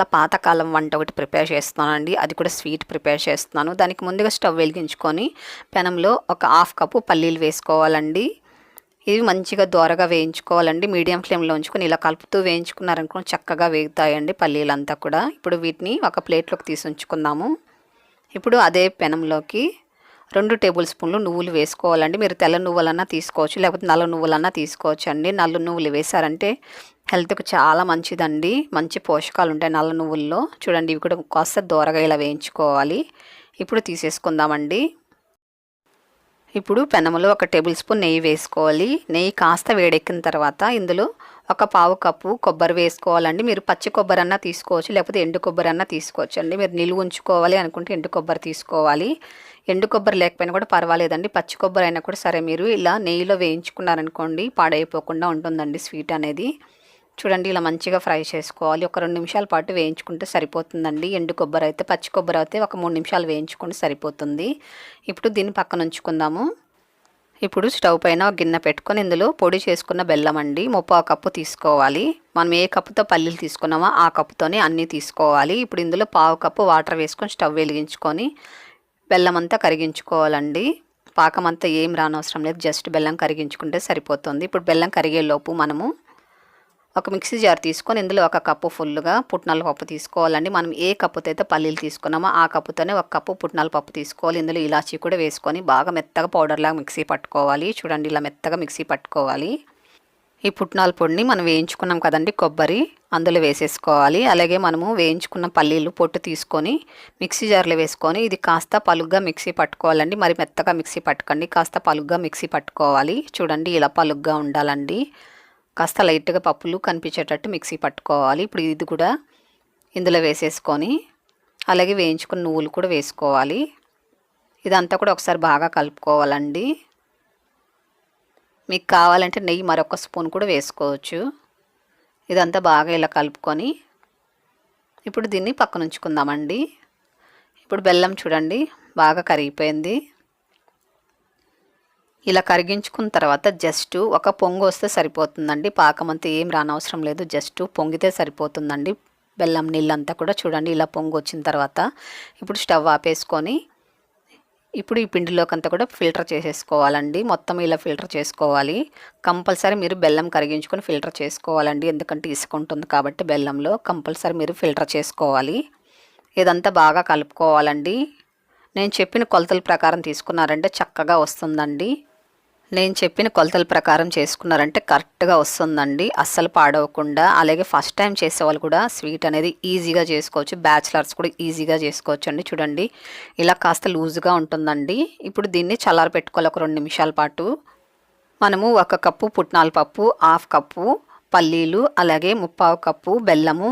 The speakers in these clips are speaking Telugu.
చాలా పాతకాలం వంట ఒకటి ప్రిపేర్ చేస్తున్నానండి. అది కూడా స్వీట్ ప్రిపేర్ చేస్తున్నాను. దానికి ముందుగా స్టవ్ వెలిగించుకొని పెనంలో ఒక హాఫ్ కప్పు పల్లీలు వేసుకోవాలండి. ఇవి మంచిగా దోరగా వేయించుకోవాలండి. మీడియం ఫ్లేమ్లో ఉంచుకొని ఇలా కలుపుతూ వేయించుకున్నారనుకో చక్కగా వేగుతాయండి పల్లీలంతా కూడా. ఇప్పుడు వీటిని ఒక ప్లేట్లోకి తీసి ఉంచుకుందాము. ఇప్పుడు అదే పెనంలోకి రెండు టేబుల్ స్పూన్లు నువ్వులు వేసుకోవాలండి. మీరు తెల్ల నువ్వులన్నా తీసుకోవచ్చు లేకపోతే నల్ల నువ్వులన్నా తీసుకోవచ్చు అండి నల్ల నువ్వులు వేసారంటే హెల్త్కు చాలా మంచిదండి. మంచి పోషకాలు ఉంటాయి నల్ల నువ్వుల్లో. చూడండి ఇవి కూడా కాస్త దూరగా ఇలా వేయించుకోవాలి. ఇప్పుడు తీసేసుకుందామండి. ఇప్పుడు పెనములో ఒక టేబుల్ స్పూన్ నెయ్యి వేసుకోవాలి. నెయ్యి కాస్త వేడెక్కిన తర్వాత ఇందులో ఒక పావు కప్పు కొబ్బరి వేసుకోవాలండి. మీరు పచ్చి కొబ్బరి అన్నా తీసుకోవచ్చు లేకపోతే ఎండు కొబ్బరి అన్నా తీసుకోవచ్చు అండి మీరు నిలువ ఉంచుకోవాలి అనుకుంటే ఎండు కొబ్బరి తీసుకోవాలి. ఎండు కొబ్బరి లేకపోయినా కూడా పర్వాలేదండి. పచ్చి కొబ్బరి అయినా కూడా సరే మీరు ఇలా నెయ్యిలో వేయించుకున్నారనుకోండి పాడైపోకుండా ఉంటుందండి స్వీట్ అనేది. చూడండి ఇలా మంచిగా ఫ్రై చేసుకోవాలి. ఒక రెండు నిమిషాల పాటు వేయించుకుంటే సరిపోతుందండి. ఎండు కొబ్బరి అయితే పచ్చి కొబ్బరి అయితే ఒక మూడు నిమిషాలు వేయించుకుంటే సరిపోతుంది. ఇప్పుడు దీన్ని పక్కన ఉంచుకుందాము. ఇప్పుడు స్టవ్ పైన గిన్నె పెట్టుకొని ఇందులో పొడి చేసుకున్న బెల్లం అండి. ముప్పావు కప్పు తీసుకోవాలి. మనం ఏ కప్పుతో పల్లీలు తీసుకున్నామో ఆ కప్పుతోనే అన్నీ తీసుకోవాలి. ఇప్పుడు ఇందులో పావు కప్పు వాటర్ వేసుకొని స్టవ్ వెలిగించుకొని బెల్లం అంతా కరిగించుకోవాలండి. పాకం అంతా ఏం రానవసరం లేదు. జస్ట్ బెల్లం కరిగించుకుంటే సరిపోతుంది. ఇప్పుడు బెల్లం కరిగేలోపు మనము ఒక మిక్సీ జార్ తీసుకొని ఇందులో ఒక కప్పు ఫుల్గా పుట్నాల పప్పు తీసుకోవాలండి. మనం ఏ కప్పుతో అయితే పల్లీలు తీసుకున్నామో ఆ కప్పుతోనే ఒక కప్పు పుట్నాల పప్పు తీసుకోవాలి. ఇందులో ఇలాచీ కూడా వేసుకొని బాగా మెత్తగా పౌడర్లాగా మిక్సీ పట్టుకోవాలి. చూడండి ఇలా మెత్తగా మిక్సీ పట్టుకోవాలి. ఈ పుట్నాల పొడిని మనం వేయించుకున్నాం కదండి కొబ్బరి అందులో వేసేసుకోవాలి. అలాగే మనము వేయించుకున్న పల్లీలు పొట్టు తీసుకొని మిక్సీ జార్లో వేసుకొని ఇది కాస్త పలుగ్గా మిక్సీ పట్టుకోవాలండి. మరి మెత్తగా మిక్సీ పట్టుకోండి. కాస్త పలుగ్గా మిక్సీ పట్టుకోవాలి. చూడండి ఇలా పలుగ్గా ఉండాలండి. కాస్త లైట్గా పప్పులు కనిపించేటట్టు మిక్సీ పట్టుకోవాలి. ఇప్పుడు ఇది కూడా ఇందులో వేసేసుకొని అలాగే వేయించుకున్న నువ్వులు కూడా వేసుకోవాలి. ఇదంతా కూడా ఒకసారి బాగా కలుపుకోవాలండి. మీకు కావాలంటే నెయ్యి మరొక స్పూన్ కూడా వేసుకోవచ్చు. ఇదంతా బాగా ఇలా కలుపుకొని ఇప్పుడు దీన్ని పక్కన ఉంచుకుందామండి ఇప్పుడు బెల్లం చూడండి బాగా కరిగిపోయింది. ఇలా కరిగించుకున్న తర్వాత జస్ట్ ఒక పొంగు వస్తే సరిపోతుందండి. పాకం అంతా ఏం రానవసరం లేదు. జస్ట్ పొంగితే సరిపోతుందండి. బెల్లం నీళ్ళంతా కూడా చూడండి ఇలా పొంగు వచ్చిన తర్వాత. ఇప్పుడు స్టవ్ ఆపేసుకొని ఇప్పుడు ఈ పిండిలోకి అంతా కూడా ఫిల్టర్ చేసేసుకోవాలండి. మొత్తం ఇలా ఫిల్టర్ చేసుకోవాలి. కంపల్సరీ మీరు బెల్లం కరిగించుకొని ఫిల్టర్ చేసుకోవాలండి. ఎందుకంటే ఇసుక ఉంటుంది కాబట్టి బెల్లంలో కంపల్సరీ మీరు ఫిల్టర్ చేసుకోవాలి. ఇదంతా బాగా కలుపుకోవాలండి. నేను చెప్పిన కొలతల ప్రకారం తీసుకున్నారంటే చక్కగా వస్తుందండి. నేను చెప్పిన కొలతల ప్రకారం చేసుకున్నారంటే కరెక్ట్గా వస్తుందండి. అస్సలు పాడవకుండా అలాగే ఫస్ట్ టైం చేసే వాళ్ళు కూడా స్వీట్ అనేది ఈజీగా చేసుకోవచ్చు. బ్యాచిలర్స్ కూడా ఈజీగా చేసుకోవచ్చు అండి చూడండి ఇలా కాస్త లూజ్గా ఉంటుందండి. ఇప్పుడు దీన్ని చల్లారి పెట్టుకోవాలి ఒక రెండు నిమిషాల పాటు. మనము ఒక కప్పు పుట్నాల పప్పు హాఫ్ కప్పు పల్లీలు అలాగే ముప్పావు కప్పు బెల్లము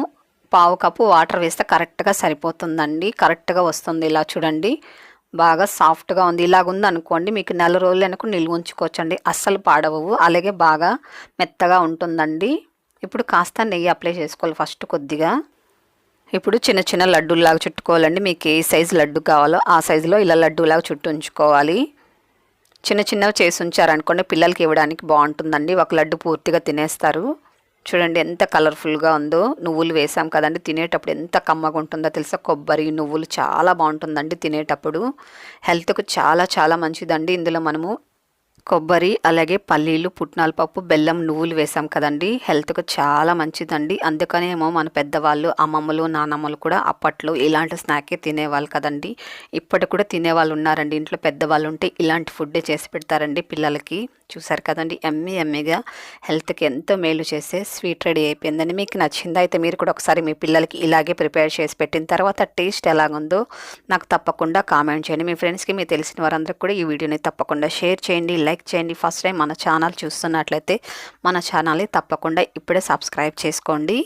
పావు కప్పు వాటర్ వేస్తే కరెక్ట్గా సరిపోతుందండి. కరెక్ట్గా వస్తుంది ఇలా చూడండి. బాగా సాఫ్ట్గా ఉంది. ఇలాగుంది అనుకోండి మీకు నెల రోజులు వెనక నిల్వ ఉంచుకోవచ్చండి. అస్సలు పాడవవు. అలాగే బాగా మెత్తగా ఉంటుందండి. ఇప్పుడు కాస్త నెయ్యి అప్లై చేసుకోవాలి ఫస్ట్ కొద్దిగా. ఇప్పుడు చిన్న చిన్న లడ్డూలాగా చుట్టుకోవాలండి. మీకు ఏ సైజు లడ్డు కావాలో ఆ సైజులో ఇలా లడ్డూలాగా చుట్టూ ఉంచుకోవాలి. చిన్న చిన్నవి చేసి ఉంచారనుకోండి పిల్లలకి ఇవ్వడానికి బాగుంటుందండి. ఒక లడ్డు పూర్తిగా తినేస్తారు. చూడండి ఎంత కలర్ఫుల్గా ఉందో. నువ్వులు వేసాం కదండి తినేటప్పుడు ఎంత కమ్మగా ఉంటుందో తెలుసా? కొబ్బరి నువ్వులు చాలా బాగుంటుందండి తినేటప్పుడు. హెల్త్కు చాలా చాలా మంచిదండి. ఇందులో మనము కొబ్బరి అలాగే పల్లీలు పుట్నాల పప్పు బెల్లం నువ్వులు వేసాం కదండి. హెల్త్కు చాలా మంచిదండి. అందుకనేమో మన పెద్దవాళ్ళు అమ్మమ్మలు నానమ్మలు కూడా అప్పట్లో ఇలాంటి స్నాకే తినేవాళ్ళు కదండి. ఇప్పటి కూడా తినేవాళ్ళు ఉన్నారండి. ఇంట్లో పెద్దవాళ్ళు ఉంటే ఇలాంటి ఫుడ్డే చేసి పెడతారండి పిల్లలకి. చూసారు కదండి ఎమ్మి ఎమ్మిగా హెల్త్కి ఎంతో మేలు చేసే స్వీట్ రెడీ అయిపోయిందండి. మీకు నచ్చిందా అయితే మీరు కూడా ఒకసారి మీ పిల్లలకి ఇలాగే ప్రిపేర్ చేసి పెట్టిన తర్వాత టేస్ట్ ఎలాగుందో నాకు తప్పకుండా కామెంట్ చేయండి. మీ ఫ్రెండ్స్కి మీ తెలిసిన వారందరికీ కూడా ఈ వీడియోని తప్పకుండా షేర్ చేయండి లైక్ లైక్ చేయండి. ఫస్ట్ టైం మన ఛానల్ చూస్తున్నట్లయితే మన ఛానల్ని తప్పకుండా ఇప్పుడే సబ్స్క్రైబ్ చేసుకోండి.